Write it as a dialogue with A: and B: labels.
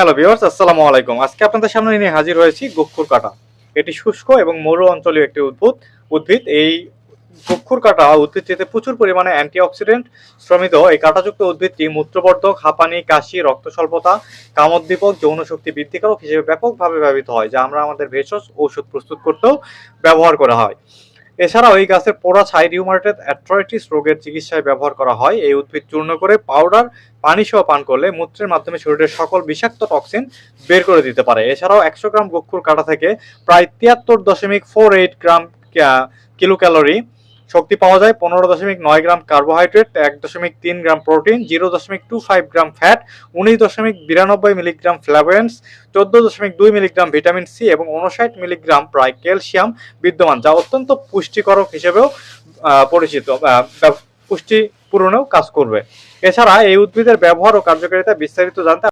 A: Hello viewers, আসসালামু আলাইকুম। আজকে আপনাদের সামনে নিয়ে হাজির হয়েছি গক্ষুর কাটা। এটি শুষ্ক এবং মরু অঞ্চলীয় একটি উদ্ভিদ। উদ্ভিদ, এই গক্ষুর কাটা উদ্ভিদটিতে প্রচুর পরিমাণে অ্যান্টিঅক্সিডেন্ট শ্রমিত এই কাঁটাযুক্ত উদ্ভিদটি মূত্রবর্ধক, হাঁপানি, কাশি রক্ত স্বল্পতা কামোদ্দীপক যৌন শক্তি বৃদ্ধিকারক হিসেবে ব্যাপকভাবে ব্যবহৃত হয়, যা আমরা আমাদের ভেষজ ঔষধ প্রস্তুত করতেও ব্যবহার করা হয়। এছাড়াও এই গাছের পোড়া ছাই রিউমার্টেড অ্যাট্রাইটিস রোগের চিকিৎসায় ব্যবহার করা হয়। এই উদ্ভিদ চূর্ণ করে পাউডার পানি সহ পান করলে মূত্রের মাধ্যমে শরীরের সকল বিষাক্ত টক্সিন বের করে দিতে পারে। এছাড়াও একশো গ্রাম গক্ষুর কাটা থেকে প্রায় তিয়াত্তর দশমিক four eight gram kilo calorie শক্তি পাওয়া যায় পনেরো দশমিক নয় গ্রাম কার্বোহাইড্রেট, এক দশমিক তিন গ্রাম প্রোটিন, জিরো দশমিক টু ফাইভ গ্রাম ফ্যাট, উনিশ দশমিক বিরানব্বই মিলিগ্রাম ফ্লাভোয়েন্স চোদ্দ দশমিক দুই মিলিগ্রাম ভিটামিন সি এবং উনষাট মিলিগ্রাম প্রায় ক্যালসিয়াম বিদ্যমান, যা অত্যন্ত পুষ্টিকরক হিসেবেও পরিচিত পুষ্টি পূরণেও কাজ করবে। এছাড়া এই উদ্ভিদের ব্যবহার ও কার্যকারিতা বিস্তারিত জানতে